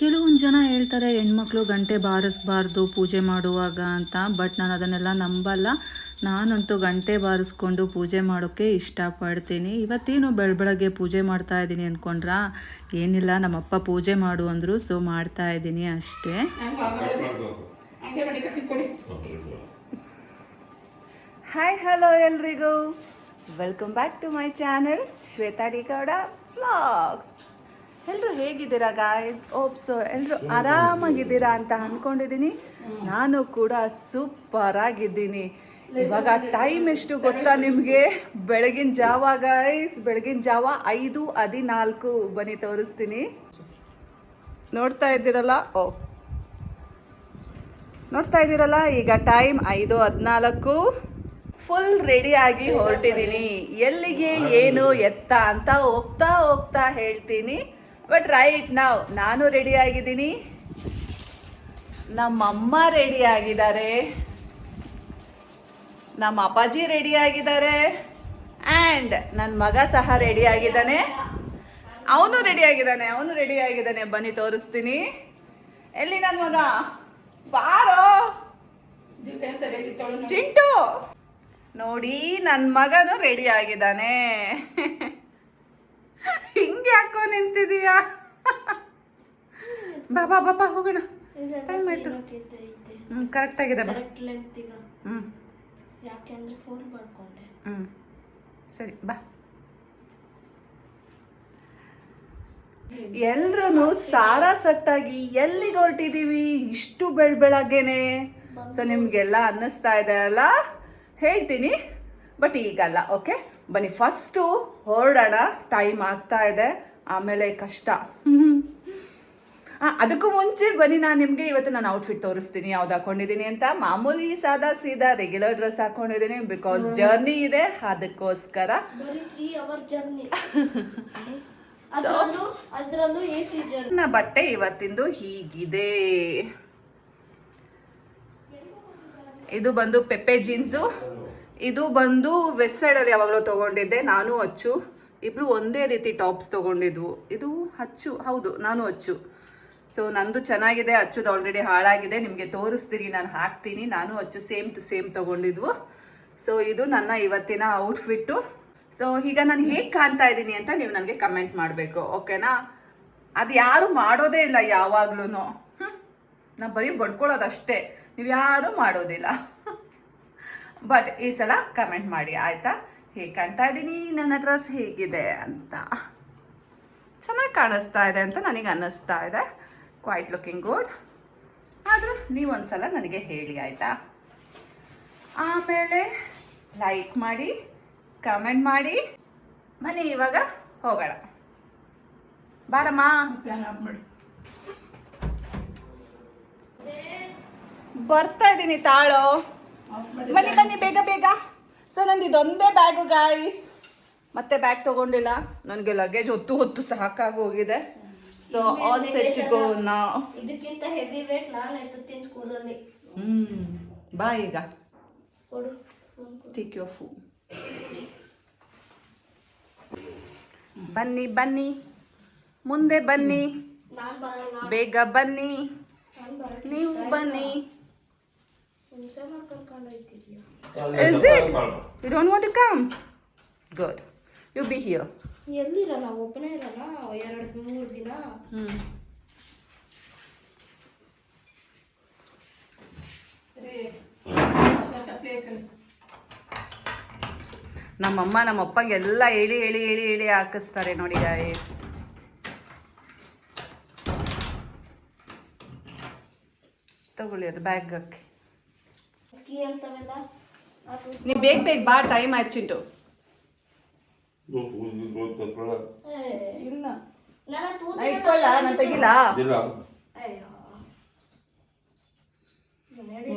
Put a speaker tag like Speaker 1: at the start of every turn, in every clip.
Speaker 1: ಕೆಲವೊಂದು ಜನ ಹೇಳ್ತಾರೆ, ಹೆಣ್ಮಕ್ಳು ಗಂಟೆ ಬಾರಿಸ್ಬಾರ್ದು ಪೂಜೆ ಮಾಡುವಾಗ ಅಂತ, ಬಟ್ ನಾನು ಅದನ್ನೆಲ್ಲ ನಂಬಲ್ಲ. ನಾನಂತೂ ಗಂಟೆ ಬಾರಿಸ್ಕೊಂಡು ಪೂಜೆ ಮಾಡೋಕ್ಕೆ ಇಷ್ಟಪಡ್ತೀನಿ. ಇವತ್ತೇನು ಬೆಳ ಬೆಳಗ್ಗೆ ಪೂಜೆ ಮಾಡ್ತಾ ಇದ್ದೀನಿ ಅಂದ್ಕೊಂಡ್ರಾ ಏನಿಲ್ಲ, ನಮ್ಮಪ್ಪ ಪೂಜೆ ಮಾಡು ಅಂದರು, ಸೊ ಮಾಡ್ತಾ ಇದ್ದೀನಿ ಅಷ್ಟೇ. ಹಾಯ್ ಹಲೋ ಎಲ್ರಿಗೂ. Welcome back to my channel Shwetha D Gowda vlogs ಎಲ್ಲರೂ ಹೇಗಿದ್ದೀರಾ ಗಾಯ್ಸ್ ಓಪ್ಸು ಎಲ್ಲರೂ ಆರಾಮಾಗಿದ್ದೀರಾ ಅಂತ ಅಂದ್ಕೊಂಡಿದ್ದೀನಿ ನಾನು ಕೂಡ ಸೂಪರ್ ಆಗಿದ್ದೀನಿ. ಇವಾಗ ಟೈಮ್ ಎಷ್ಟು ಗೊತ್ತಾ ನಿಮಗೆ? ಬೆಳಗಿನ ಜಾವ ಗಾಯ್ಸ್ ಬೆಳಗಿನ ಜಾವ ಐದು ಹದಿನಾಲ್ಕು ಬನ್ನಿ ತೋರಿಸ್ತೀನಿ. ನೋಡ್ತಾ ಇದ್ದೀರಲ್ಲ? ಓ ನೋಡ್ತಾ ಇದ್ದೀರಲ್ಲ? ಈಗ ಟೈಮ್ ಐದು ಹದಿನಾಲ್ಕು. ಫುಲ್ ರೆಡಿ ಆಗಿ ಹೊರಟಿದ್ದೀನಿ. ಎಲ್ಲಿಗೆ ಏನು ಎತ್ತ ಅಂತ ಹೋಗ್ತಾ ಹೋಗ್ತಾ ಹೇಳ್ತೀನಿ. ಬಟ್ ರೈಟ್ ನಾವು ನಾನು ರೆಡಿ ಆಗಿದ್ದೀನಿ. ನಮ್ಮಮ್ಮ ರೆಡಿ ಆಗಿದ್ದಾರೆ. ನಮ್ಮ ಅಪ್ಪಾಜಿ ರೆಡಿ ಆಗಿದ್ದಾರೆ. ಆ್ಯಂಡ್ ನನ್ನ ಮಗ ಸಹ ರೆಡಿ ಆಗಿದ್ದಾನೆ. ಅವನು ರೆಡಿ ಆಗಿದ್ದಾನೆ, ಅವನು ರೆಡಿ ಆಗಿದ್ದಾನೆ. ಬನ್ನಿ, ತೋರಿಸ್ತೀನಿ. ಎಲ್ಲಿ ನನ್ನ ಮಗ? ಬಾರೋ. ಚಿಂಟು. ನೋಡಿ ನನ್ನ ಮಗನು ರೆಡಿ ಆಗಿದ್ದಾನೆ. ನಿಂತಿದೀಯಾ? ಬಾ ಬಾ ಬಾ ಬಾ ಹೋಗೋಣ. ಟೈಮ್ ಆಯ್ತು. ಹ್ಞೂ ಕರೆಕ್ಟ್ ಆಗಿದೆ ಬಾ. ಹ್ಞೂ
Speaker 2: ಯಾಕೆಂದ್ರೆ ಫೋನ್ ಮಾಡ್ಕೊಂಡೆ.
Speaker 1: ಹ್ಞೂ ಸರಿ ಬಾ. ಎಲ್ರೂ ಸಾರಾ ಸಟ್ಟಾಗಿ ಎಲ್ಲಿಗೆ ಹೊರಟಿದೀವಿ? ಇಷ್ಟು ಬೆಳ್ ಬೆಳಗ್ಗೆನೆ. ಸೊ ನಿಮ್ಗೆಲ್ಲ ಅನ್ನಿಸ್ತಾ ಇದೆ ಅಲ್ಲ? ಹೇಳ್ತೀನಿ. ಬಟ್ ಈಗಲ್ಲ ಓಕೆ ಬನ್ನಿ ಫಸ್ಟು ಹೊರಡೋಣ. ಟೈಮ್ ಆಗ್ತಾ ಇದೆ. ಆಮೇಲೆ ಕಷ್ಟ. ಅದಕ್ಕೂ ಮುಂಚೆ ಬನ್ನಿ ನಾನು ನಿಮಗೆ ಇವತ್ತು ನಾನು ಔಟ್ಫಿಟ್ ತೋರಿಸ್ತೀನಿ. ಯಾವ್ದು ಹಾಕೊಂಡಿದ್ದೀನಿ ಅಂತ. ಮಾಮೂಲಿ ಸಾದಾ ಸೀದಾ ರೆಗ್ಯುಲರ್ ಡ್ರೆಸ್ ಹಾಕೊಂಡಿದ್ದೀನಿ ಬಿಕಾಸ್ ಜರ್ನಿ ಇದೆ ಅದಕ್ಕೋಸ್ಕರ. ನನ್ನ ಬಟ್ಟೆ ಇವತ್ತಿಂದು ಹೀಗಿದೆ. ಇದು ಬಂದು ಪೆಪ್ಪೆ ಜೀನ್ಸು ಇದು ಬಂದು ವೆಸ್ಟ್ ಸೈಡಲ್ಲಿ ಯಾವಾಗಲೂ ತಗೊಂಡಿದ್ದೆ. ನಾನು ಅಚ್ಚು. ಇಬ್ರು ಒಂದೇ ರೀತಿ ಟಾಪ್ಸ್ ತೊಗೊಂಡಿದ್ವು. ಇದು ಅಚ್ಚು, ಹೌದು, ನಾನು ಅಚ್ಚು. ಸೊ ನಂದು ಚೆನ್ನಾಗಿದೆ, ಅಚ್ಚುದು ಆಲ್ರೆಡಿ ಹಾಳಾಗಿದೆ. ನಿಮಗೆ ತೋರಿಸ್ತೀನಿ, ನಾನು ಹಾಕ್ತೀನಿ. ನಾನು ಅಚ್ಚು ಸೇಮ್ ಸೇಮ್ ತೊಗೊಂಡಿದ್ವು. ಸೊ ಇದು ನನ್ನ ಇವತ್ತಿನ ಔಟ್ಫಿಟ್ಟು ಸೊ ಈಗ ನಾನು ಹೇಗೆ ಕಾಣ್ತಾ ಇದ್ದೀನಿ ಅಂತ ನೀವು ನನಗೆ ಕಮೆಂಟ್ ಮಾಡಬೇಕು ಓಕೆನಾ ಅದು ಯಾರು ಮಾಡೋದೇ ಇಲ್ಲ ಯಾವಾಗ್ಲೂ ನಾ ಬರೀ ಬಡ್ಕೊಳ್ಳೋದಷ್ಟೇ ನೀವು ಯಾರೂ ಮಾಡೋದಿಲ್ಲ. ಬಟ್ ಈ ಸಲ ಕಮೆಂಟ್ ಮಾಡಿ, ಆಯ್ತಾ? ಹೇಗೆ ಕಾಣ್ತಾ ಇದ್ದೀನಿ? ನನ್ನ ಡ್ರೆಸ್ ಹೇಗಿದೆ ಅಂತ. ಚೆನ್ನಾಗಿ ಕಾಣಿಸ್ತಾ ಇದೆ ಅಂತ ನನಗೆ ಅನ್ನಿಸ್ತಾ ಇದೆ. ಕ್ವೈಟ್ ಲುಕಿಂಗ್ ಗುಡ್ ಆದರೂ ನೀವೊಂದ್ಸಲ ನನಗೆ ಹೇಳಿ ಆಯಿತಾ? ಆಮೇಲೆ ಲೈಕ್ ಮಾಡಿ ಕಮೆಂಟ್ ಮಾಡಿ. ಬನ್ನಿ ಇವಾಗ ಹೋಗೋಣ. ಬಾರಮ್ಮ. ಬರ್ತಾ ಇದ್ದೀನಿ ತಾಳು. ಬನ್ನಿ ಬನ್ನಿ ಬೇಗ ಬೇಗ. ಸೊ ನಂದು ಇದೊಂದೇ ಬ್ಯಾಗು ಗಾಯ್ಸ್ ಮತ್ತೆ ಬ್ಯಾಗ್ ತಗೊಂಡಿಲ್ಲ. ನನಗೆ ಲಗೇಜ್ ಹೊತ್ತು ಹೊತ್ತು ಸಾಕಾಗಿ ಹೋಗಿದೆ. ಸೊ ಆಲ್ ಸೆಟ್ ಗೋ ನಾ
Speaker 2: ಇದಕ್ಕಿಂತ ಹೆವಿ ವೇಟ್ ನಾನು ಎತ್ತುತ್ತೀನಿ ಸ್ಕೂಲಲ್ಲಿ
Speaker 1: ಹ್ಮ್. ಬಾ ಈಗ.
Speaker 2: ಕೊಡು.
Speaker 1: ಟೇಕ್ ಯೋರ್ ಫೋನ್ ಬನ್ನಿ ಬನ್ನಿ. ಮುಂದೆ ಬನ್ನಿ. ಬೇಗ ಬನ್ನಿ. ನೀವು ಬನ್ನಿ. Is it? You don't want to come? Good. You be here.
Speaker 2: ಎಲ್ಲಿರಲ್ಲ? ಒಬ್ಬನೇ ಇರಲ್ಲ? ಎರಡು ಮೂರು ದಿನ?
Speaker 1: ಹ್ಮ್. ನಮ್ಮಮ್ಮ ನಮ್ಮಪ್ಪಗೆ ಎಲ್ಲ ಹೇಳಿ ಹೇಳಿ ಹೇಳಿ ಹೇಳಿ ಹಾಕಿಸ್ತಾರೆ ನೋಡಿ ಗಾಯ್ಸ್ ತಗೊಳ್ಳಿ ಅದು ಬ್ಯಾಗ್ ಹಾಕಿ.
Speaker 2: ಅಕ್ಕಿ ಅಂತವೆಲ್ಲ ಅದು
Speaker 1: ನೀ ಬೇಗ ಬೇಗ ಬಾ ಟೈಮ್ ಆಯ್ತು ಚಿಂಟು
Speaker 2: ಏ,
Speaker 1: ಇಲ್ಲ. ಇಟ್ಕೊಳ್ಳ ನಾನು ತೆಗಿಲ್ಲ.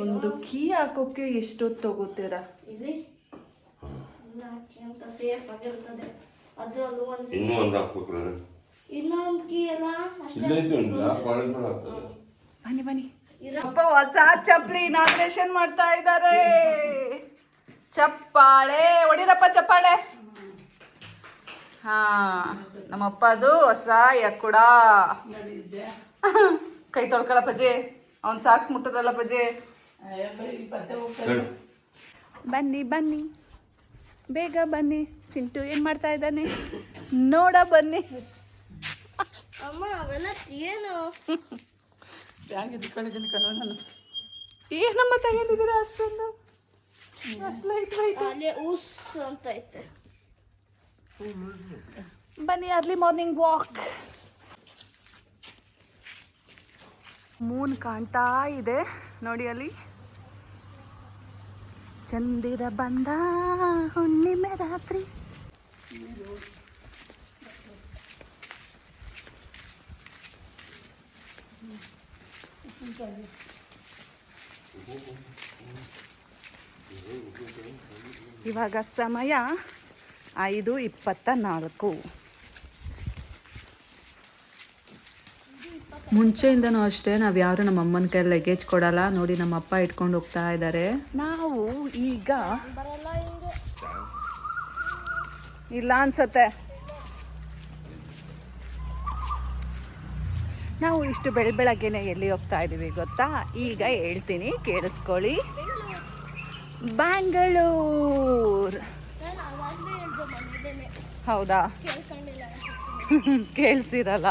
Speaker 1: ಒಂದು ಕೀ ಹಾಕೋಕೆ ಎಷ್ಟೊತ್ತು ತಗೋತೀರಾ? ಬನ್ನಿ ಬನ್ನಿ. ಅಪ್ಪ ಹೊಸ ಚಪ್ಪಲಿ ಇನಾಗ್ರೇಷನ್ ಮಾಡ್ತಾ ಇದ್ದಾರೆ. ಚಪ್ಪಾಳೆ. ಹೊಡಿರಪ್ಪ ಚಪ್ಪಾಳೆ. ಹಾ, ನಮ್ಮಪ್ಪದು ಹೊಸ ಯಕ್ಕುಡ ಕೈ ತೊಳ್ಕೊಳ ಪಜೆ. ಅವ್ನ್ ಸಾಕ್ಸ್ ಮುಟ್ಟದಲ್ಲ ಪಜೆ. ಬನ್ನಿ ಬನ್ನಿ. ಬೇಗ ಬನ್ನಿ. ಚಿಂಟು ಏನು ಮಾಡ್ತಾ ಇದ್ದಾನೆ? ನೋಡ ಬನ್ನಿ.
Speaker 2: ಅಮ್ಮ, ಅವೆಲ್ಲ ಏನು?
Speaker 3: ಬ್ಯಾಂಕ್ ಇಟ್ಕೊಂಡಿದ್ದೀನಿ ಕಣೋ ನಾನು?
Speaker 1: ಏನಮ್ಮ ತಗೊಂಡಿದ್ದೀರ ಅಷ್ಟೊಂದು? ಅಷ್ಟು ಲೈಟ್ ಲೈಟ್
Speaker 2: ಅಲ್ಲಿ ಉಸ್ ಅಂತ ಐತೆ.
Speaker 1: ಬನ್ನಿ ಅರ್ಲಿ ಮಾರ್ನಿಂಗ್ ವಾಕ್ ಮೂನ್ ಕಾಣ್ತಾ ಇದೆ. ನೋಡಿ ಅಲ್ಲಿ. ಚಂದಿರ ಬಂದ ಹುಣ್ಣಿಮೆ ರಾತ್ರಿ. ಇವಾಗ ಸಮಯ ಐದು ಇಪ್ಪತ್ತ ನಾಲ್ಕು. ಮುಂಚೆಯಿಂದನೂ ಅಷ್ಟೇ ನಾವು ಯಾರು ನಮ್ಮ ಅಮ್ಮನ ಕೈ ಲಗೇಜ್ ಕೊಡಲ್ಲ. ನೋಡಿ ನಮ್ಮ ಅಪ್ಪ ಇಟ್ಕೊಂಡು ಹೋಗ್ತಾ ಇದ್ದಾರೆ. ನಾವು ಈಗ ಇಲ್ಲ ಅನ್ಸತ್ತೆ. ಇಷ್ಟು ಬೆಳ ಬೆಳಗ್ಗೆನೆ ಎಲ್ಲಿ ಹೋಗ್ತಾ ಇದ್ದೀವಿ ಗೊತ್ತಾ? ಈಗ ಹೇಳ್ತೀನಿ, ಕೇಳಿಸ್ಕೊಳ್ಳಿ. ಬ್ಯಾಂಗಳೂರ್. ಹೌದಾ? ಕೇಳಿಸಿರಲ್ಲ.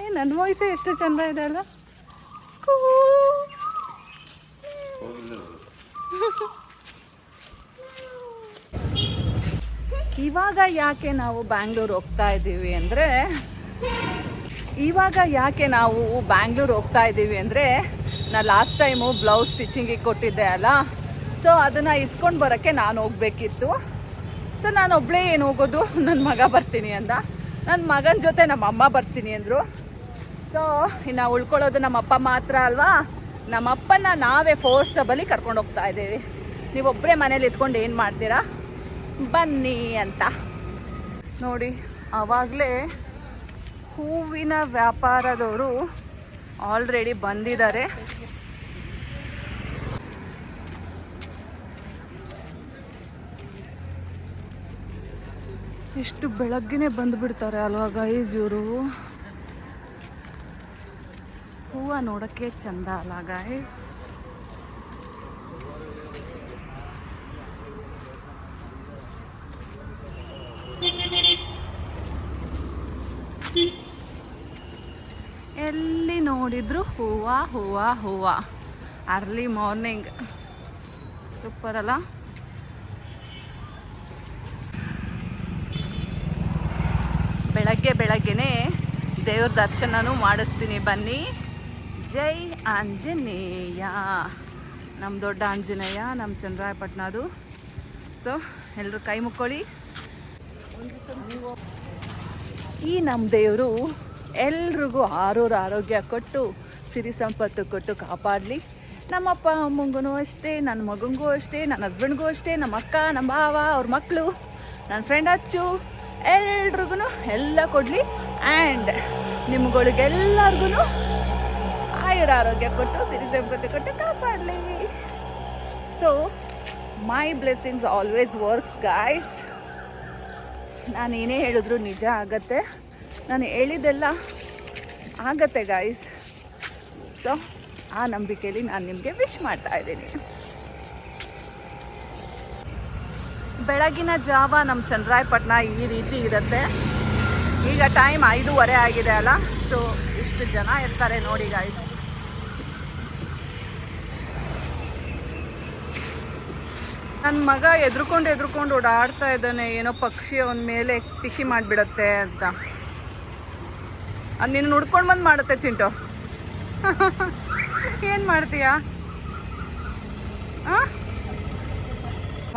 Speaker 1: ಏ ನನ್ನ ವಾಯ್ಸೇ ಎಷ್ಟು ಚಂದ ಇದೆ ಅಲ್ಲ? ಇವಾಗ ಯಾಕೆ ನಾವು ಬ್ಯಾಂಗ್ಳೂರ್ ಹೋಗ್ತಾ ಇದ್ದೀವಿ ಅಂದರೆ, ಇವಾಗ ಯಾಕೆ ನಾವು ಬ್ಯಾಂಗ್ಳೂರ್ ಹೋಗ್ತಾ ಇದ್ದೀವಿ ಅಂದರೆ, ನಾ ಲಾಸ್ಟ್ ಟೈಮು ಬ್ಲೌಸ್ ಸ್ಟಿಚಿಂಗಿಗೆ ಕೊಟ್ಟಿದ್ದೆ ಅಲ್ಲ? ಸೊ ಅದನ್ನು ಇಸ್ಕೊಂಡು ಬರೋಕ್ಕೆ ನಾನು ಹೋಗಬೇಕಿತ್ತು. ಸೊ ನಾನು ಒಬ್ಬಳೇ ಏನು ಹೋಗೋದು? ನನ್ನ ಮಗ ಬರ್ತೀನಿ ಅಂದ. ನನ್ನ ಮಗನ ಜೊತೆ ನಮ್ಮ ಅಮ್ಮ ಬರ್ತೀನಿ ಅಂದರು. ಸೊ ಇನ್ನು ಉಳ್ಕೊಳ್ಳೋದು ನಮ್ಮಪ್ಪ ಮಾತ್ರ ಅಲ್ವಾ? ನಮ್ಮಪ್ಪನ ನಾವೇ ಫೋರ್ಸಬಲಿ ಕರ್ಕೊಂಡು ಹೋಗ್ತಾ ಇದ್ದೀವಿ. ನೀವೊಬ್ಬರೇ ಮನೇಲಿ ಇದ್ಕೊಂಡು ಏನು ಮಾಡ್ತೀರಾ? ಬನ್ನಿ ಅಂತ. ನೋಡಿ ಆವಾಗಲೇ ಹೂವಿನ ವ್ಯಾಪಾರದವರು ಆಲ್ರೆಡಿ ಬಂದಿದ್ದಾರೆ. ಎಷ್ಟು ಬೆಳಗ್ಗೆನೆ ಬಂದುಬಿಡ್ತಾರೆ ಅಲ್ವಾ ಗೈಸ್ ಇವರು? ಹೂವು ನೋಡೋಕ್ಕೆ ಚಂದ ಅಲ್ಲ ಗೈಸ್ ಎಲ್ಲಿ ನೋಡಿದ್ರು, ಹೂವ ಹೂವ ಹೂವ. ಅರ್ಲಿ ಮಾರ್ನಿಂಗ್ ಸೂಪರ್ ಅಲ್ಲ? ಬೆಳಗ್ಗೆ ಬೆಳಗ್ಗೆನೆ ದೇವ್ರ ದರ್ಶನನೂ ಮಾಡಿಸ್ತೀನಿ, ಬನ್ನಿ. ಜೈ ಆಂಜನೇಯ. ನಮ್ಮ ದೊಡ್ಡ ಆಂಜನೇಯ ನಮ್ಮ ಚಂದ್ರಾಯಪಟ್ಟಣದು. ಸೊ ಎಲ್ಲರೂ ಕೈ ಮುಕ್ಕೊಳ್ಳಿ. ಈ ನಮ್ಮ ದೇವರು ಎಲ್ರಿಗೂ ಆರೋರು ಆರೋಗ್ಯ ಕೊಟ್ಟು, ಸಿರಿ ಸಂಪತ್ತು ಕೊಟ್ಟು ಕಾಪಾಡಲಿ. ನಮ್ಮಪ್ಪ ಅಮ್ಮಂಗೂ ಅಷ್ಟೇ ನನ್ನ ಮಗನಿಗೂ ಅಷ್ಟೇ ನನ್ನ ಹಸ್ಬೆಂಡ್ಗೂ ಅಷ್ಟೇ ನಮ್ಮ ಅಕ್ಕ ನಮ್ಮ ಭಾವ, ಅವ್ರ ಮಕ್ಕಳು ನನ್ನ ಫ್ರೆಂಡ್ ಅಚ್ಚು. ಎಲ್ರಿಗೂ ಎಲ್ಲ ಕೊಡಲಿ. ಆ್ಯಂಡ್ ನಿಮ್ಗಳಿಗೆಲ್ಲರಿಗೂ ಆಯುರ ಆರೋಗ್ಯ ಕೊಟ್ಟು, ಸಿರಿ ಸಂಪತ್ತು ಕೊಟ್ಟು ಕಾಪಾಡಲಿ. So my blessings always works guys ನಾನು ಏನೇ ಹೇಳಿದ್ರು ನಿಜ ಆಗತ್ತೆ. ನಾನು ಹೇಳಿದ್ದೆಲ್ಲ ಆಗತ್ತೆ ಗಾಯ್ಸ್ ಸೊ ಆ ನಂಬಿಕೆಯಲ್ಲಿ ನಾನು ನಿಮಗೆ ವಿಶ್ ಮಾಡ್ತಾ ಇದ್ದೀನಿ. ಬೆಳಗಿನ ಜಾವ ನಮ್ಮ ಚಂದ್ರಾಯಪಟ್ಟಣ ಈ ರೀತಿ ಇರುತ್ತೆ. ಈಗ ಟೈಮ್ ಐದೂವರೆ ಆಗಿದೆ ಅಲ್ಲ? ಸೊ ಇಷ್ಟು ಜನ ಇರ್ತಾರೆ ನೋಡಿ ಗಾಯ್ಸ್ ನನ್ನ ಮಗ ಎದ್ರುಕೊಂಡು ಎದ್ರುಕೊಂಡು ಓಡಾಡ್ತಾ ಇದ್ದಾನೆ. ಏನೋ ಪಕ್ಷಿ ಅವನ ಮೇಲೆ ಪಿಸಿ ಮಾಡಿಬಿಡತ್ತೆ ಅಂತ. ಅದು ನೀನು ನುಡ್ಕೊಂಡು ಬಂದು ಮಾಡುತ್ತೆ ಚಿಂಟು. ಏನು ಮಾಡ್ತೀಯಾ?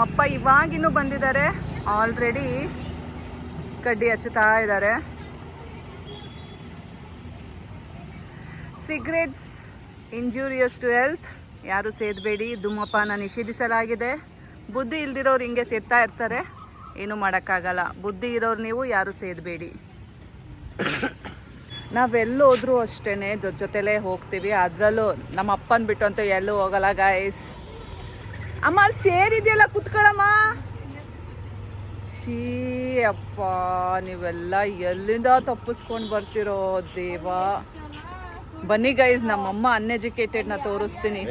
Speaker 1: ಅಪ್ಪ ಇವಾಗಿನ್ನೂ ಬಂದಿದ್ದಾರೆ. ಆಲ್ರೆಡಿ ಕಡ್ಡಿ ಹಚ್ಚುತ್ತಾ ಇದ್ದಾರೆ. ಸಿಗ್ರೆಟ್ಸ್ ಇಂಜೂರಿಯಸ್ ಟು ಹೆಲ್ತ್ ಯಾರು ಸೇದಬೇಡಿ, ಧೂಮಪಾನ ನಿಷೇಧಿಸಲಾಗಿದೆ. ಬುದ್ಧಿ ಇಲ್ದಿರೋರು ಹಿಂಗೆ ಸೇದ್ತಾ ಇರ್ತಾರೆ. ಏನೂ ಮಾಡೋಕ್ಕಾಗಲ್ಲ. ಬುದ್ಧಿ ಇರೋರು ನೀವು, ಯಾರು ಸೇದಬೇಡಿ. ನಾವೆಲ್ಲೋದ್ರೂ ಅಷ್ಟೇ ಜೊತೆ ಜೊತೆಲೇ ಹೋಗ್ತೀವಿ. ಅದರಲ್ಲೂ ನಮ್ಮ ಅಪ್ಪನ ಬಿಟ್ಟು ಅಂತೂ ಎಲ್ಲೂ ಹೋಗಲ್ಲ ಗಾಯ್ಸ್ ಅಮ್ಮ ಅಲ್ಲಿ ಚೇರ್ ಇದೆಯಲ್ಲ ಕುತ್ಕೊಳ್ಳಮ್ಮ ಶೀ ಅಪ್ಪ ನೀವೆಲ್ಲ ಎಲ್ಲಿಂದ ತಪ್ಪಿಸ್ಕೊಂಡು ಬರ್ತಿರೋ ದೇವ. ಬನ್ನಿ ಗೈಸ್ ನಮ್ಮಮ್ಮ ಅನ್ಎಜುಕೇಟೆಡ್ನ ತೋರಿಸ್ತೀನಿ.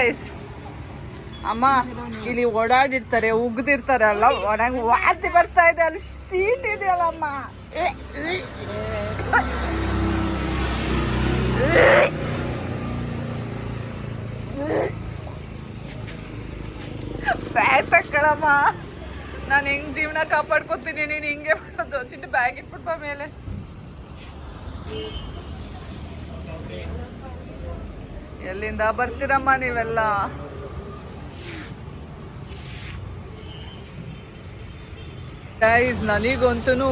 Speaker 1: ಗೈಸ್ ಅಮ್ಮ ಇಲ್ಲಿ ಓಡಾಡಿರ್ತಾರೆ ಉಗ್ದಿರ್ತಾರೆ ಅಲ್ಲ ನಂಗೆ ವಾತಿ ಬರ್ತಾ ಇದೆ ಅಲ್ಲಿ ಸೀಟ್ ಇದೆಯಲ್ಲ ಅಮ್ಮ. ಏ, ಏ. ತಕ್ಕಳಮ್ಮ ನಾನು ಹೆಂಗ್ ಜೀವನ ಕಾಪಾಡ್ಕೊತೀನಿ ನೀನು ಹಿಂಗೆ ಮಾಡೋದು? ಚಿಟ್ಟು ಬ್ಯಾಗ್ ಇಟ್ಬಿಟ್ಟು ಮೇಲೆ. ಎಲ್ಲಿಂದ ಬರ್ತೀರಮ್ಮ ನೀವೆಲ್ಲ? ಗೈಸ್ ನನಗಂತೂ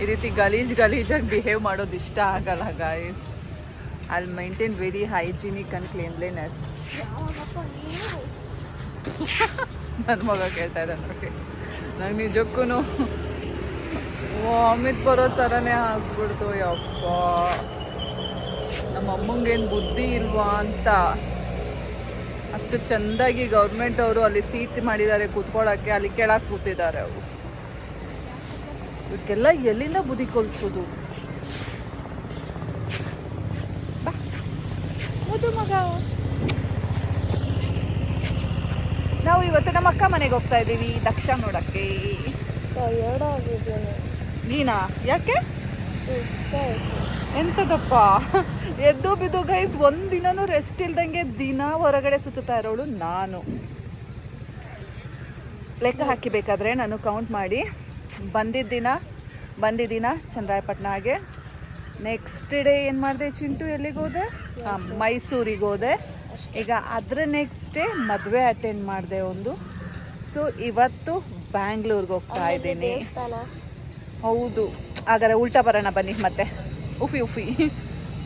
Speaker 1: ಈ ರೀತಿ ಗಲೀಜ್ ಗಲೀಜಾಗಿ ಬಿಹೇವ್ ಮಾಡೋದು ಇಷ್ಟ ಆಗಲ್ಲ ಗಾಯ್ಸ್ ಅಲ್ಲಿ maintain very hygienic and cleanliness ನನ್ನ ಮಗ ಕೇಳ್ತಾ ಇದ್ದಾನೆ ನೋಡಿ. ನಂಗೆ ನಿಜಕ್ಕೂ ವಾಮಿಟ್ ಬರೋ ಥರನೇ ಆಗ್ಬಿಡ್ತು, ಯಪ್ಪ. ನಮ್ಮ ಅಮ್ಮಂಗೇನು ಬುದ್ಧಿ ಇಲ್ವಾ ಅಂತ. ಅಷ್ಟು ಚೆಂದಾಗಿ ಗೌರ್ಮೆಂಟ್ ಅವರು ಅಲ್ಲಿ ಸೀಟ್ ಮಾಡಿದ್ದಾರೆ, ಕೂತ್ಕೊಳ್ಳೋಕ್ಕೆ, ಅಲ್ಲಿ ಕೆಳಗೆ ಕೂತಿದ್ದಾರೆ ಅವರು. ಇವಕ್ಕೆಲ್ಲ ಎಲ್ಲಿಂದ ಬುದ್ಧಿ ಕೊಲ್ಸೋದು? ಮಗ. ನಾವು ಇವತ್ತು ನಮ್ಮ ಅಕ್ಕ ಮನೆಗೆ ಹೋಗ್ತಾ ಇದ್ದೀವಿ ದಕ್ಷ ನೋಡಕ್ಕೆ. ನೀನಾ? ಯಾಕೆ? ಎಂತದಪ್ಪ? ಎದ್ದು ಬಿದ್ದು ಗೈಸ್ ಒಂದಿನೂ ರೆಸ್ಟ್ ಇಲ್ದಂಗೆ ದಿನ ಹೊರಗಡೆ ಸುತ್ತುತ್ತಾ ಇರೋಳು ನಾನು. ಲೆಕ್ಕ ಹಾಕಿಬೇಕಾದ್ರೆ ನಾನು ಕೌಂಟ್ ಮಾಡಿ. ಬಂದಿದ್ದ ದಿನ ಬಂದಿದ್ದೀನ ಚಂದ್ರಾಯಪಟ್ಟಣಗೆ ನೆಕ್ಸ್ಟ್ ಡೇ ಏನು ಮಾಡಿದೆ ಚಿಂಟು ಎಲ್ಲಿಗೆ ಹೋದೆ? ಹಾಂ ಮೈಸೂರಿಗೆ ಹೋದೆ. ಈಗ ಅದರ ನೆಕ್ಸ್ಟ್ ಡೇ ಮದುವೆ ಅಟೆಂಡ್ ಮಾಡಿದೆ ಒಂದು. ಸೊ ಇವತ್ತು ಬ್ಯಾಂಗ್ಳೂರ್ಗೆ ಹೋಗ್ತಾ ಇದ್ದೀನಿ. ಹೌದು. ಹಾಗಾದ್ರೆ ಉಲ್ಟಾ ಬರೋಣ ಬನ್ನಿ ಮತ್ತೆ. ಉಫಿ ಉಫಿ.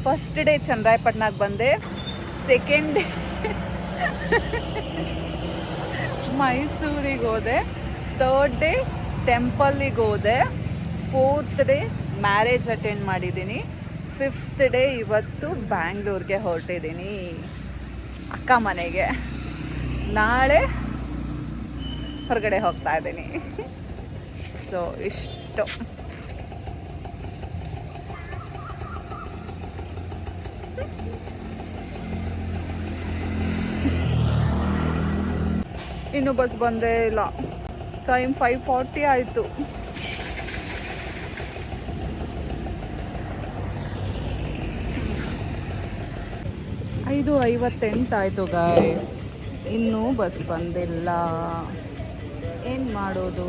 Speaker 1: ಫಸ್ಟ್ ಡೇ ಚಂದ್ರಾಯಪಟ್ಟಣಕ್ಕೆ ಬಂದೆ. ಸೆಕೆಂಡ್ ಡೇ ಮೈಸೂರಿಗೆ ಹೋದೆ. ಥರ್ಡ್ ಡೇ ಟೆಂಪಲ್ಲಿಗೆ ಹೋದೆ ಫೋರ್ತ್ ಡೇ ಮ್ಯಾರೇಜ್ ಅಟೆಂಡ್ ಮಾಡಿದ್ದೀನಿ. ಫಿಫ್ತ್ ಡೇ ಇವತ್ತು ಬ್ಯಾಂಗ್ಳೂರ್ಗೆ ಹೊರಟಿದ್ದೀನಿ. ಅಕ್ಕ ಮನೆಗೆ. ನಾಳೆ ಹೊರಗಡೆ ಹೋಗ್ತಾ ಇದ್ದೀನಿ. ಸೊ, ಇಷ್ಟು. ಇನ್ನು ಬಸ್ ಬಂದೇ ಇಲ್ಲ. ಟೈಮ್ ಫೈವ್ ಫಾರ್ಟಿ ಆಯಿತು. ಐದು ಐವತ್ತೆಂಟಾಯಿತು ಗಾಯಸ್ ಇನ್ನೂ ಬಸ್ ಬಂದಿಲ್ಲ. ಏನು ಮಾಡೋದು?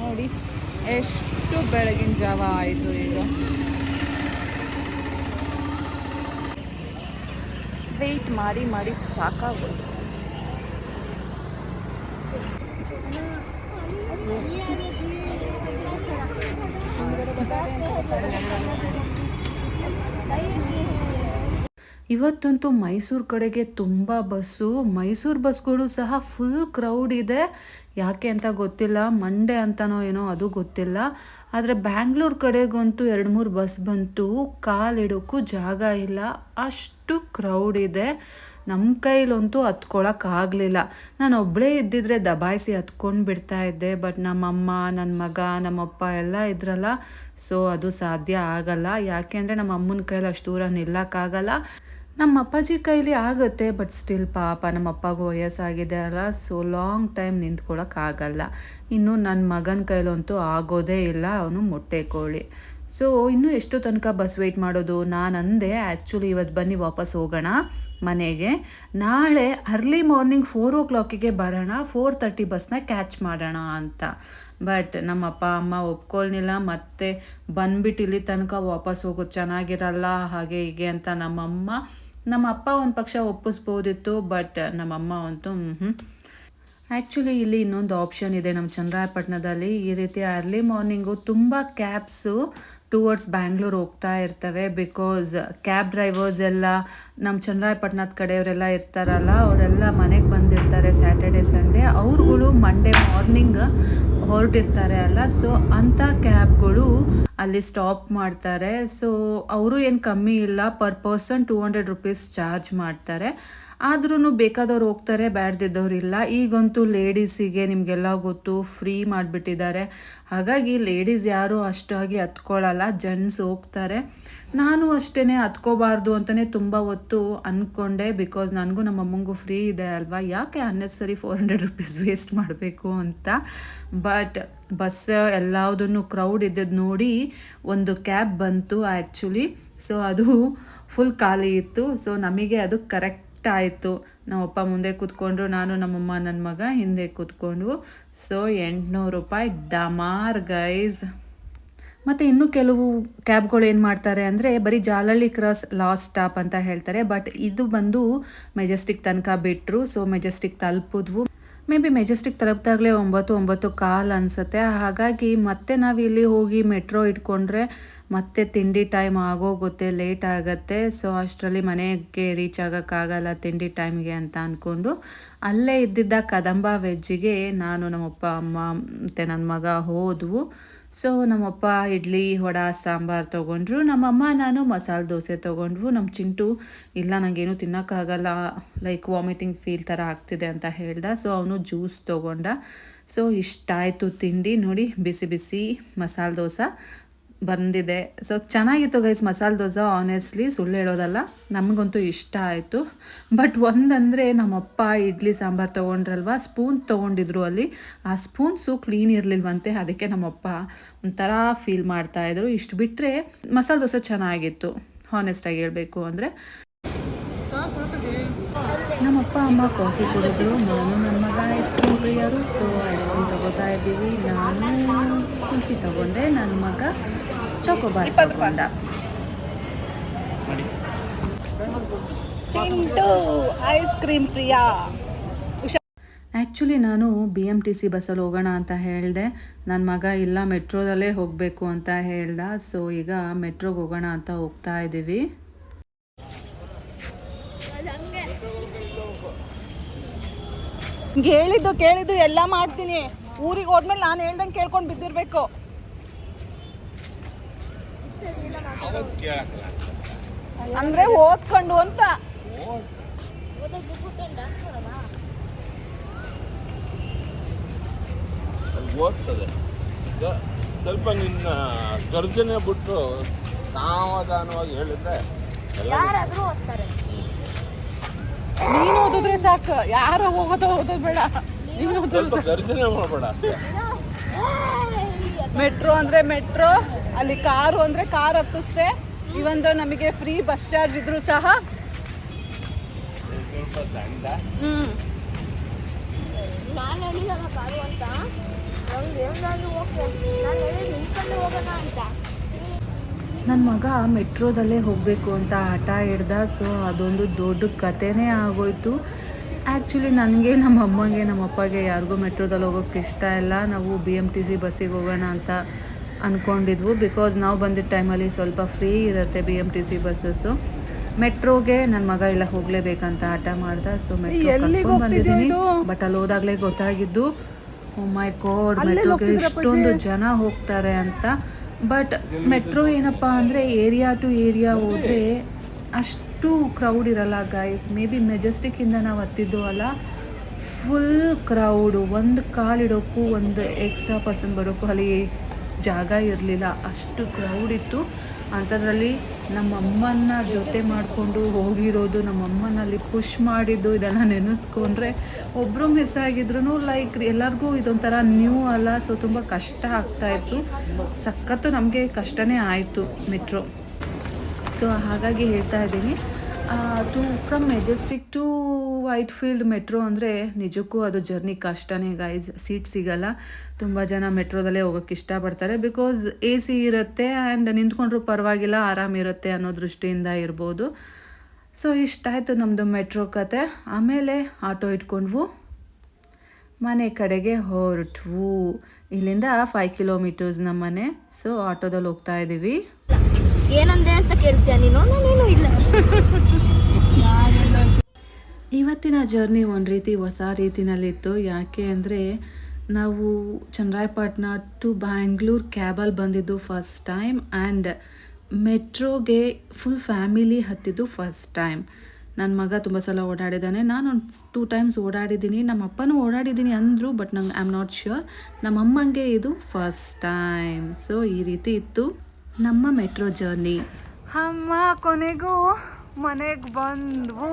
Speaker 1: ನೋಡಿ, ಎಷ್ಟು ಬೆಳಗಿನ ಜಾವ ಆಯಿತು ಈಗ. ವೆಯ್ಟ್ ಮಾಡಿ ಮಾಡಿ ಸಾಕಾಗೋದು ಇವತ್ತಂತೂ ಮೈಸೂರು ಕಡೆಗೆ ತುಂಬ ಬಸ್ಸು. ಮೈಸೂರು ಬಸ್ಗಳು ಸಹ ಫುಲ್ ಕ್ರೌಡ್ ಇದೆ. ಯಾಕೆ ಅಂತ ಗೊತ್ತಿಲ್ಲ ಮಂಡೇ ಅಂತನೋ ಏನೋ ಅದು ಗೊತ್ತಿಲ್ಲ. ಆದರೆ ಬ್ಯಾಂಗ್ಳೂರು ಕಡೆಗಂತೂ ಎರಡು ಮೂರು ಬಸ್ ಬಂತು. ಕಾಲಿಡೋಕ್ಕೂ ಜಾಗ ಇಲ್ಲ. ಅಷ್ಟು ಕ್ರೌಡ್ ಇದೆ. ನಮ್ಮ ಕೈಲಂತೂ ಹತ್ಕೊಳಕ್ಕಾಗಲಿಲ್ಲ ನಾನು ಒಬ್ಬಳೇ ಇದ್ದಿದ್ರೆ ದಬಾಯಿಸಿ ಹತ್ಕೊಂಡು ಬಿಡ್ತಾ ಇದ್ದೆ, ಬಟ್ ನಮ್ಮಮ್ಮ ನನ್ನ ಮಗ, ನಮ್ಮಪ್ಪ ಎಲ್ಲ ಇದ್ರಲ್ಲ, ಸೊ ಅದು ಸಾಧ್ಯ ಆಗಲ್ಲ. ಯಾಕೆಂದರೆ ನಮ್ಮ ಅಮ್ಮನ ಕೈಲಿ ಅಷ್ಟು ದೂರ ನಿಲ್ಲಕ್ಕಾಗಲ್ಲ ನಮ್ಮ ಅಪ್ಪಾಜಿ ಕೈಲಿ ಆಗುತ್ತೆ, ಬಟ್ ಸ್ಟಿಲ್ ಪಾಪ ನಮ್ಮ ಅಪ್ಪಗೂ ವಯಸ್ಸಾಗಿದೆ ಅಲ್ಲ, ಸೊ ಲಾಂಗ್ ಟೈಮ್ ನಿಂತ್ಕೊಳಕ್ಕಾಗಲ್ಲ ಇನ್ನು ನನ್ನ ಮಗನ ಕೈಲಂತೂ ಆಗೋದೇ ಇಲ್ಲ, ಅವನು ಮೊಟ್ಟೆ ಕೋಳಿ. ಸೊ ಇನ್ನೂ ಎಷ್ಟು ತನಕ ಬಸ್ ವೆಯ್ಟ್ ಮಾಡೋದು? ನಾನು ಅಂದೆ ಆ್ಯಕ್ಚುಲಿ ಇವತ್ತು ಬನ್ನಿ ವಾಪಸ್ ಹೋಗೋಣ ಮನೆಗೆ. ನಾಳೆ ಅರ್ಲಿ ಮಾರ್ನಿಂಗ್ ಫೋರ್ ಓ ಕ್ಲಾಕಿಗೆ ಬರೋಣ ಫೋರ್ ತರ್ಟಿ ಬಸ್ನ ಕ್ಯಾಚ್ ಮಾಡೋಣ ಅಂತ. ಬಟ್ ನಮ್ಮ ಅಪ್ಪ ಅಮ್ಮ ಒಪ್ಕೊಳ್ನಿಲ್ಲ, ಮತ್ತೆ ಬಂದ್ಬಿಟ್ಟು ಇಲ್ಲಿ ತನಕ ವಾಪಸ್ ಹೋಗೋದು ಚೆನ್ನಾಗಿರಲ್ಲ, ಹಾಗೆ ಹೀಗೆ ಅಂತ ನಮ್ಮಮ್ಮ ನಮ್ಮ ಅಪ್ಪ ಒಂದು ಪಕ್ಷ ಒಪ್ಪಿಸ್ಬೋದಿತ್ತು ಬಟ್ ನಮ್ಮಮ್ಮ ಅಂತೂ ಹ್ಞೂ ಆ್ಯಕ್ಚುಲಿ ಇಲ್ಲಿ ಇನ್ನೊಂದು ಆಪ್ಷನ್ ಇದೆ ನಮ್ಮ ಚಂದ್ರಾಯಪಟ್ಟಣದಲ್ಲಿ ಈ ರೀತಿ ಅರ್ಲಿ ಮಾರ್ನಿಂಗು ತುಂಬ ಕ್ಯಾಬ್ಸು ಟುವರ್ಡ್ಸ್ ಬ್ಯಾಂಗ್ಳೂರ್ ಹೋಗ್ತಾ ಇರ್ತವೆ ಬಿಕಾಸ್ ಕ್ಯಾಬ್ ಡ್ರೈವರ್ಸ್ ಎಲ್ಲ ನಮ್ಮ ಚಂದ್ರಾಯಪಟ್ಟಣದ ಕಡೆಯವರೆಲ್ಲ ಇರ್ತಾರಲ್ಲ, ಅವರೆಲ್ಲ ಮನೆಗೆ ಬಂದಿರ್ತಾರೆ ಸ್ಯಾಟರ್ಡೆ ಸಂಡೇ ಅವ್ರುಗಳು ಮಂಡೇ ಮಾರ್ನಿಂಗ್ ಹೊರಟಿರ್ತಾರೆ ಅಲ್ಲ ಸೊ ಅಂಥ ಕ್ಯಾಬ್ಗಳು ಅಲ್ಲಿ ಸ್ಟಾಪ್ ಮಾಡ್ತಾರೆ. ಸೊ ಅವರು ಏನು ಕಮ್ಮಿ ಇಲ್ಲ per person two hundred rupees charge ಮಾಡ್ತಾರೆ.
Speaker 4: ಆದ್ರೂ ಬೇಕಾದವ್ರು ಹೋಗ್ತಾರೆ, ಬ್ಯಾಡ್ದಿದ್ದವ್ರು ಇಲ್ಲ. ಈಗಂತೂ ಲೇಡೀಸಿಗೆ ನಿಮಗೆಲ್ಲ ಗೊತ್ತು, ಫ್ರೀ ಮಾಡಿಬಿಟ್ಟಿದ್ದಾರೆ. ಹಾಗಾಗಿ ಲೇಡೀಸ್ ಯಾರೂ ಅಷ್ಟಾಗಿ ಹತ್ಕೊಳ್ಳಲ್ಲ, ಜೆಂಟ್ಸ್ ಹೋಗ್ತಾರೆ. ನಾನು ಅಷ್ಟೇ ಹತ್ಕೋಬಾರ್ದು ಅಂತಲೇ ತುಂಬ ಹೊತ್ತು ಅಂದ್ಕೊಂಡೆ ಬಿಕಾಸ್ ನನಗೂ ನಮ್ಮ ಅಮ್ಮಂಗೂ ಫ್ರೀ ಇದೆ ಅಲ್ವಾ? ಯಾಕೆ unnecessary four hundred rupees waste ಮಾಡಬೇಕು ಅಂತ? ಬಟ್ ಬಸ್ ಎಲ್ಲದನ್ನು ಕ್ರೌಡ್ ಇದ್ದದ್ದು ನೋಡಿ ಒಂದು ಕ್ಯಾಬ್ ಬಂತು ಆ್ಯಕ್ಚುಲಿ ಸೊ ಅದು ಫುಲ್ ಖಾಲಿ ಇತ್ತು. ಸೊ ನಮಗೆ ಅದು ಕರೆಕ್ಟ್ ಆಯಿತು ನಮ್ಮಪ್ಪ ಮುಂದೆ ಕೂತ್ಕೊಂಡ್ರು, ನಾನು ನಮ್ಮಮ್ಮ ನನ್ನ ಮಗ ಹಿಂದೆ ಕೂತ್ಕೊಂಡ್ವು. ಸೊ, ಎಂಟುನೂರು ರೂಪಾಯಿ ಡಮಾರ್ ಗೈಸ್. ಮತ್ತು ಇನ್ನು ಕೆಲವು ಕ್ಯಾಬ್ಗಳು ಏನು ಮಾಡ್ತಾರೆ ಅಂದರೆ, ಬರೀ ಜಾಲಹಳ್ಳಿ ಕ್ರಾಸ್ ಲಾಸ್ಟ್ ಸ್ಟಾಪ್ ಅಂತ ಹೇಳ್ತಾರೆ. ಬಟ್ ಇದು ಬಂದು ಮೆಜೆಸ್ಟಿಕ್ ತನಕ ಬಿಟ್ಟರು ಸೊ, ಮೆಜೆಸ್ಟಿಕ್ ತಲುಪಿದ್ವು. ಮೇ ಬಿ ಮೆಜೆಸ್ಟಿಕ್ ತಲುಪಿದಾಗಲೇ ಒಂಬತ್ತು ಒಂಬತ್ತು ಕಾಲ್ ಅನಿಸುತ್ತೆ. ಹಾಗಾಗಿ ಮತ್ತೆ ನಾವು ಇಲ್ಲಿ ಹೋಗಿ ಮೆಟ್ರೋ ಇಟ್ಕೊಂಡ್ರೆ ಮತ್ತೆ ತಿಂಡಿ ಟೈಮ್ ಆಗೋಗುತ್ತೆ ಲೇಟ್ ಆಗುತ್ತೆ. ಸೊ ಅಷ್ಟರಲ್ಲಿ ಮನೆಗೆ ರೀಚ್ ಆಗೋಕ್ಕಾಗಲ್ಲ ತಿಂಡಿ ಟೈಮ್ಗೆ ಅಂತ ಅಂದ್ಕೊಂಡು ಅಲ್ಲೇ ಇದ್ದಿದ್ದ ಕದಂಬ ವೆಜ್ಜಿಗೆ ನಾನು ನಮ್ಮಪ್ಪ, ಅಮ್ಮ ಮತ್ತು ನನ್ನ ಮಗ ಹೋದ್ವು. ಸೊ ನಮ್ಮಪ್ಪ ಇಡ್ಲಿ, ವಡ, ಸಾಂಬಾರು ತೊಗೊಂಡ್ರು. ನಮ್ಮಮ್ಮ, ನಾನು ಮಸಾಲೆ ದೋಸೆ ತೊಗೊಂಡ್ರು. ನಮ್ಮ ಚಿಂಟು, ಇಲ್ಲ ನನಗೇನು ತಿನ್ನೋಕ್ಕಾಗಲ್ಲ. ಲೈಕ್ ವಾಮಿಟಿಂಗ್ ಫೀಲ್ ಥರ ಆಗ್ತಿದೆ ಅಂತ ಹೇಳ್ದ. ಸೊ ಅವನು ಜ್ಯೂಸ್ ತೊಗೊಂಡ. ಸೊ ಇಷ್ಟ ಆಯಿತು ತಿಂಡಿ. ನೋಡಿ, ಬಿಸಿ ಬಿಸಿ ಮಸಾಲೆ ದೋಸೆ. ಬಂದಿದೆ. ಸೊ ಚೆನ್ನಾಗಿತ್ತು ಗೈಸ್ ಮಸಾಲೆ ದೋಸೆ ಆನೆಸ್ಟ್ಲಿ ಸುಳ್ಳು ಹೇಳೋದಲ್ಲ, ನಮಗಂತೂ ಇಷ್ಟ ಆಯಿತು. ಬಟ್ ಒಂದಂದರೆ ನಮ್ಮಪ್ಪ ಇಡ್ಲಿ ಸಾಂಬಾರು ತೊಗೊಂಡ್ರಲ್ವ ಸ್ಪೂನ್ ತೊಗೊಂಡಿದ್ರು ಅಲ್ಲಿ. ಆ ಸ್ಪೂನ್ಸು ಕ್ಲೀನ್ ಇರಲಿಲ್ವಂತೆ, ಅದಕ್ಕೆ ನಮ್ಮಪ್ಪ ಒಂಥರ ಫೀಲ್ ಮಾಡ್ತಾಯಿದ್ರು ಇಷ್ಟು ಬಿಟ್ಟರೆ ಮಸಾಲೆ ದೋಸೆ ಚೆನ್ನಾಗಿತ್ತು ಹಾನೆಸ್ಟಾಗಿ ಹೇಳಬೇಕು ಅಂದರೆ. ನಮ್ಮಪ್ಪ ಅಮ್ಮ ಕಾಫಿ ಕುಡಿದ್ರು, ನಾನು ಐಸ್ ಕ್ರೀಮ್ ಪ್ರಿಯರು. ಸೊ ಐಸ್ ಕ್ರೀಮ್ ತಗೋತಾ ಇದ್ದೀವಿ. ನಾನು ಕುಲ್ಫಿ ತಗೊಂಡೆ. ನನ್ನ ಮಗ ಚೋಕೋಬಾರ್ ತಗೊಂಡ. ಚಿಂಟು ಐಸ್ ಕ್ರೀಮ್ ಪ್ರಿಯಾ. ಆ್ಯಕ್ಚುಲಿ ನಾನು ಬಿ ಎಂ ಟಿ ಸಿ ಬಸ್ಸಲ್ಲಿ ಹೋಗೋಣ ಅಂತ ಹೇಳಿದೆ. ನನ್ನ ಮಗ ಇಲ್ಲ ಮೆಟ್ರೋದಲ್ಲೇ ಹೋಗಬೇಕು ಅಂತ ಹೇಳ್ದ. ಸೊ ಈಗ ಮೆಟ್ರೋಗೆ ಹೋಗೋಣ ಅಂತ ಹೋಗ್ತಾ ಇದ್ದೀವಿ
Speaker 1: ಹೇಳಿದ್ದು ಕೇಳಿದ್ದು ಎಲ್ಲ ಮಾಡ್ತೀನಿ. ಊರಿಗೆ ಹೋದ್ಮೇಲೆ ನಾನು ಹೇಳ್ದಂಗೆ ಕೇಳ್ಕೊಂಡು ಬಿದ್ದಿರ್ಬೇಕು. ಅಂದ್ರೆ ಓದ್ಕೊಂಡು ಅಂತ.
Speaker 5: ಓದ್ತದೆ. ಸ್ವಲ್ಪ ನಿನ್ನ ಗರ್ಜನೆ ಬಿಟ್ಟು ಸಾವಧಾನವಾಗಿ ಹೇಳಿದ್ರೆ
Speaker 3: ಯಾರಾದ್ರೂ ಓದ್ತಾರೆ.
Speaker 1: ನೀನು ಓದಿದ್ರೆ ಸಾಕು. ಯಾರು ಹೋಗೋದು ಓದೋದು ಬೇಡ. ನೀನು ಓದಿದ್ರೆ
Speaker 5: ಮಾಡಬೇಡ.
Speaker 1: ಮೆಟ್ರೋ ಅಂದ್ರೆ ಮೆಟ್ರೋ ಅಲ್ಲಿ ಕಾರು ಅಂದ್ರೆ ಕಾರ್ ಹತ್ತಿಸ್ತೆ. ಇವೊಂದು ನಮಗೆ ಫ್ರೀ ಬಸ್ ಚಾರ್ಜ್ ಇದ್ರು ಸಹ. ಹ್ಮ್.
Speaker 3: ನಾನು ಕಾರು ಅಂತ. ಹೋಗೋಣ ಅಂತ.
Speaker 4: ನನ್ನ ಮಗ ಮೆಟ್ರೋದಲ್ಲೇ ಹೋಗಬೇಕು ಅಂತ ಆಟ ಹಿಡ್ದ ಸೊ ಅದೊಂದು ದೊಡ್ಡ ಕಥೆನೇ ಆಗೋಯ್ತು. ಆ್ಯಕ್ಚುಲಿ ನನಗೆ ನಮ್ಮ ಅಮ್ಮಂಗೆ ನಮ್ಮ ಅಪ್ಪಗೆ ಯಾರಿಗೂ ಮೆಟ್ರೋದಲ್ಲಿ ಹೋಗೋಕ್ಕೆ ಇಷ್ಟ ಇಲ್ಲ. ನಾವು ಬಿ ಎಂ ಟಿ ಸಿ ಬಸ್ಸಿಗೆ ಹೋಗೋಣ ಅಂತ ಅಂದ್ಕೊಂಡಿದ್ವು ಬಿಕಾಸ್ ನಾವು ಬಂದಿದ್ದ ಟೈಮಲ್ಲಿ ಸ್ವಲ್ಪ ಫ್ರೀ ಇರುತ್ತೆ ಬಿ ಎಂ ಟಿ ಸಿ ಬಸ್ಸಸ್ಸು ಮೆಟ್ರೋಗೆ ನನ್ನ ಮಗ ಇಲ್ಲ ಹೋಗಲೇಬೇಕಂತ ಆಟ ಮಾಡ್ದ. ಸೊ ಮೆಟ್ರೋ ಬಂದಿದ್ದೀನಿ. ಬಟ್ ಅಲ್ಲಿ ಹೋದಾಗಲೇ ಗೊತ್ತಾಗಿದ್ದು ಮೈ ಕೋಡ್ ಮೆಟ್ರೋಗೆ ಇಷ್ಟೊಂದು ಜನ ಹೋಗ್ತಾರೆ ಅಂತ. ಬಟ್ ಮೆಟ್ರೋ ಏನಪ್ಪ ಅಂದರೆ ಏರಿಯಾ ಟು ಏರಿಯಾ ಹೋದರೆ ಅಷ್ಟು ಕ್ರೌಡ್ ಇರಲ್ಲ ಗೈಸ್ ಮೇ ಬಿ ಮೆಜೆಸ್ಟಿಕ್ಕಿಂದ ನಾವು ಹತ್ತಿದ್ದು ಅಲ್ಲ ಫುಲ್ ಕ್ರೌಡು ಒಂದು ಕಾಲಿಡೋಕ್ಕೂ ಒಂದು ಎಕ್ಸ್ಟ್ರಾ ಪರ್ಸನ್ ಬರೋಕ್ಕೂ ಅಲ್ಲಿ ಜಾಗ ಇರಲಿಲ್ಲ. ಅಷ್ಟು ಕ್ರೌಡ್ ಇತ್ತು. ಅಂಥದ್ರಲ್ಲಿ ನಮ್ಮ ಅಮ್ಮನ ಜೊತೆ ಮಾಡಿಕೊಂಡು ಹೋಗಿರೋದು ನಮ್ಮ ಅಮ್ಮನಲ್ಲಿ ಪುಷ್ ಮಾಡಿದ್ದು ಇದೆಲ್ಲ ನೆನೆಸ್ಕೊಂಡ್ರೆ ಒಬ್ಬರು ಮಿಸ್ ಆಗಿದ್ರು ಲೈಕ್ ಎಲ್ಲರಿಗೂ ಇದೊಂಥರ ನ್ಯೂ ಅಲ್ಲ. ಸೊ ತುಂಬ ಕಷ್ಟ ಆಗ್ತಾಯಿತ್ತು ಸಖತ್ತು ನಮಗೆ ಕಷ್ಟನೇ ಆಯಿತು, ಮೆಟ್ರೋ. ಸೊ ಹಾಗಾಗಿ ಹೇಳ್ತಾ ಇದ್ದೀನಿ. To from Majestic to Whitefield metro ಅಂದರೆ ನಿಜಕ್ಕೂ ಅದು ಜರ್ನಿ ಕಷ್ಟನೇ ಗೈಸ್ ಸೀಟ್ ಸಿಗಲ್ಲ. ತುಂಬ ಜನ ಮೆಟ್ರೋದಲ್ಲೇ ಹೋಗೋಕ್ಕೆ ಇಷ್ಟಪಡ್ತಾರೆ. ಬಿಕಾಸ್ ಎ ಸಿ ಇರುತ್ತೆ ಆ್ಯಂಡ್ ನಿಂತ್ಕೊಂಡ್ರೂ ಪರವಾಗಿಲ್ಲ ಆರಾಮಿರುತ್ತೆ ಅನ್ನೋ ದೃಷ್ಟಿಯಿಂದ ಇರ್ಬೋದು. ಸೊ ಇಷ್ಟಾಯಿತು ನಮ್ಮದು ಮೆಟ್ರೋ ಕತೆ. ಆಮೇಲೆ ಆಟೋ ಇಟ್ಕೊಂಡ್ವು. ಮನೆ ಕಡೆಗೆ ಹೊರಟ್ವು. ಇಲ್ಲಿಂದ ಫೈವ್ ಕಿಲೋಮೀಟರ್ಸ್ ನಮ್ಮ ಮನೆ. ಸೊ ಆಟೋದಲ್ಲಿ ಹೋಗ್ತಾ ಇದ್ದೀವಿ
Speaker 3: ಏನಂದೆ ಅಂತ ಕೇಳ್ತೀಯ ನೀನು? ನಾನೇನು ಇಲ್ಲ.
Speaker 4: ಇವತ್ತಿನ ಜರ್ನಿ ಒಂದು ರೀತಿ ಹೊಸ ರೀತಿನಲ್ಲಿತ್ತು. ಯಾಕೆ ಅಂದರೆ ನಾವು ಚಂದ್ರಾಯಪಟ್ಟಣ ಟು ಬ್ಯಾಂಗ್ಳೂರ್ ಕ್ಯಾಬಲ್ಲಿ ಬಂದಿದ್ದು ಫಸ್ಟ್ ಟೈಮ್ ಆ್ಯಂಡ್ ಮೆಟ್ರೋಗೆ ಫುಲ್ ಫ್ಯಾಮಿಲಿ ಹತ್ತಿದ್ದು ಫಸ್ಟ್ ಟೈಮ್ ನನ್ನ ಮಗ ತುಂಬ ಸಲ ಓಡಾಡಿದ್ದಾನೆ ನಾನು ಒಂದು ಟೂ ಟೈಮ್ಸ್ ಓಡಾಡಿದ್ದೀನಿ ನಮ್ಮ ಅಪ್ಪನೂ ಓಡಾಡಿದ್ದೀನಿ ಅಂದರು ಬಟ್ ನಂಗೆ ಐ ಆಮ್ ನಾಟ್ ಶ್ಯೂರ್ ನಮ್ಮ ಅಮ್ಮಂಗೆ ಇದು ಫಸ್ಟ್ ಟೈಮ್ ಸೊ ಈ ರೀತಿ ಇತ್ತು. ನಮ್ಮ ಮೆಟ್ರೋ ಜರ್ನಿ.
Speaker 1: ಅಮ್ಮ ಕೊನೆಗೂ ಮನೆಗೆ ಬಂದ್ವು.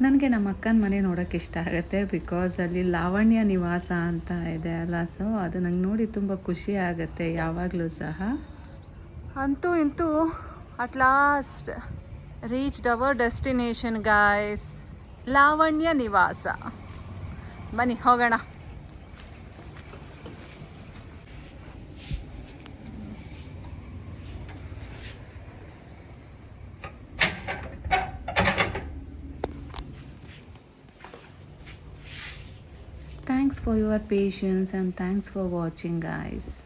Speaker 4: ನನಗೆ ನಮ್ಮ ಅಕ್ಕನ ಮನೆ ನೋಡೋಕ್ಕೆ ಇಷ್ಟ ಆಗುತ್ತೆ ಬಿಕಾಸ್ ಅಲ್ಲಿ ಲಾವಣ್ಯ ನಿವಾಸ ಅಂತ ಇದೆ ಅಲ್ಲ ಸೊ ಅದು ನಂಗೆ ನೋಡಿ ತುಂಬ ಖುಷಿ ಆಗುತ್ತೆ ಯಾವಾಗಲೂ ಸಹ.
Speaker 1: ಅಂತೂ ಇಂತೂ at last reached our destination guys Lavanya Nivasa. ಬನ್ನಿ ಹೋಗೋಣ.
Speaker 4: Thanks for your patience and thanks for watching
Speaker 1: guys.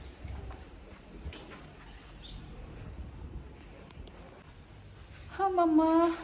Speaker 6: Hi
Speaker 1: mama.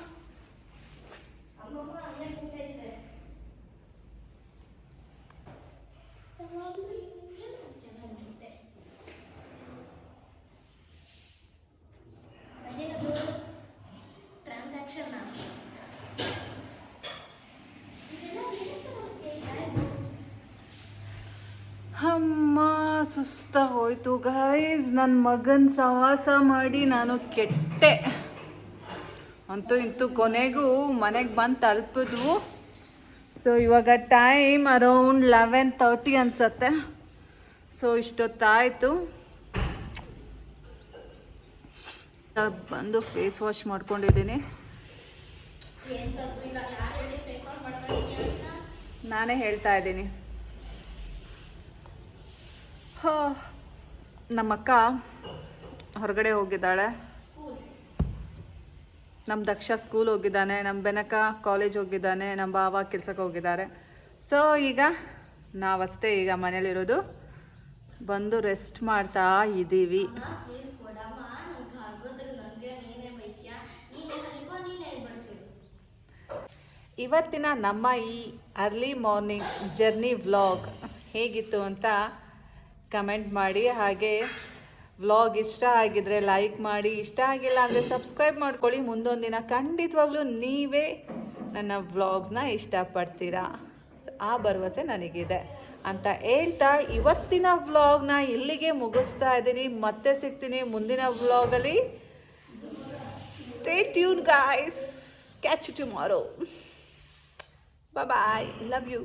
Speaker 1: ಸುಸ್ತ ಹೋಯ್ತು ಗಾಯ್ಸ್ ನನ್ನ ಮಗನ ಸವಾಸ ಮಾಡಿ ನಾನು ಕೆಟ್ಟೆ. ಅಂತೂ ಇಂತೂ ಕೊನೆಗೂ ಮನೆಗೆ ಬಂದು ತಲುಪಿದ್ವು ಸೊ ಇವಾಗ ಟೈಮ್ ಅರೌಂಡ್ ಲೆವೆನ್ ತರ್ಟಿ ಅನ್ಸತ್ತೆ. ಸೊ ಇಷ್ಟೊತ್ತಾಯಿತು. ಬಂದು ಫೇಸ್ ವಾಶ್ ಮಾಡ್ಕೊಂಡಿದ್ದೀನಿ. ನಾನೇ ಹೇಳ್ತಾ ಇದ್ದೀನಿ. ನಮ್ಮಕ್ಕ ಹೊರಗಡೆ ಹೋಗಿದ್ದಾಳೆ. ನಮ್ಮ ದಕ್ಷ ಸ್ಕೂಲ್ ಹೋಗಿದ್ದಾನೆ ನಮ್ಮ ಬೆನಕ ಕಾಲೇಜ್ ಹೋಗಿದ್ದಾನೆ ನಮ್ಮ ಬಾವ ಕೆಲ್ಸಕ್ಕೆ ಹೋಗಿದ್ದಾರೆ. ಸೊ ಈಗ ನಾವಷ್ಟೇ ಈಗ ಮನೇಲಿರೋದು. ಬಂದು ರೆಸ್ಟ್ ಮಾಡ್ತಾ ಇದ್ದೀವಿ. ಇವತ್ತಿನ ನಮ್ಮ ಈ ಅರ್ಲಿ ಮಾರ್ನಿಂಗ್ ಜರ್ನಿ ವ್ಲಾಗ್ ಹೇಗಿತ್ತು ಅಂತ ಕಮೆಂಟ್ ಮಾಡಿ, ಹಾಗೆ ವ್ಲಾಗ್ ಇಷ್ಟ ಆಗಿದ್ರೆ ಲೈಕ್ ಮಾಡಿ, ಇಷ್ಟ ಆಗಿಲ್ಲ ಅಂದರೆ ಸಬ್ಸ್ಕ್ರೈಬ್ ಮಾಡ್ಕೊಳ್ಳಿ. ಮುಂದೊಂದು ದಿನ ಖಂಡಿತವಾಗ್ಲೂ ನೀವೇ ನನ್ನ ವ್ಲಾಗ್ಸ್ನ ಇಷ್ಟಪಡ್ತೀರಾ? ಸೊ ಆ ಭರವಸೆ ನನಗಿದೆ. ಅಂತ ಹೇಳ್ತಾ ಇವತ್ತಿನ ವ್ಲಾಗ್ನ ಇಲ್ಲಿಗೆ ಮುಗಿಸ್ತಾ ಇದ್ದೀನಿ. ಮತ್ತೆ ಸಿಗ್ತೀನಿ ಮುಂದಿನ ವ್ಲಾಗಲ್ಲಿ. Stay tune guys catch tomorrow bye love you.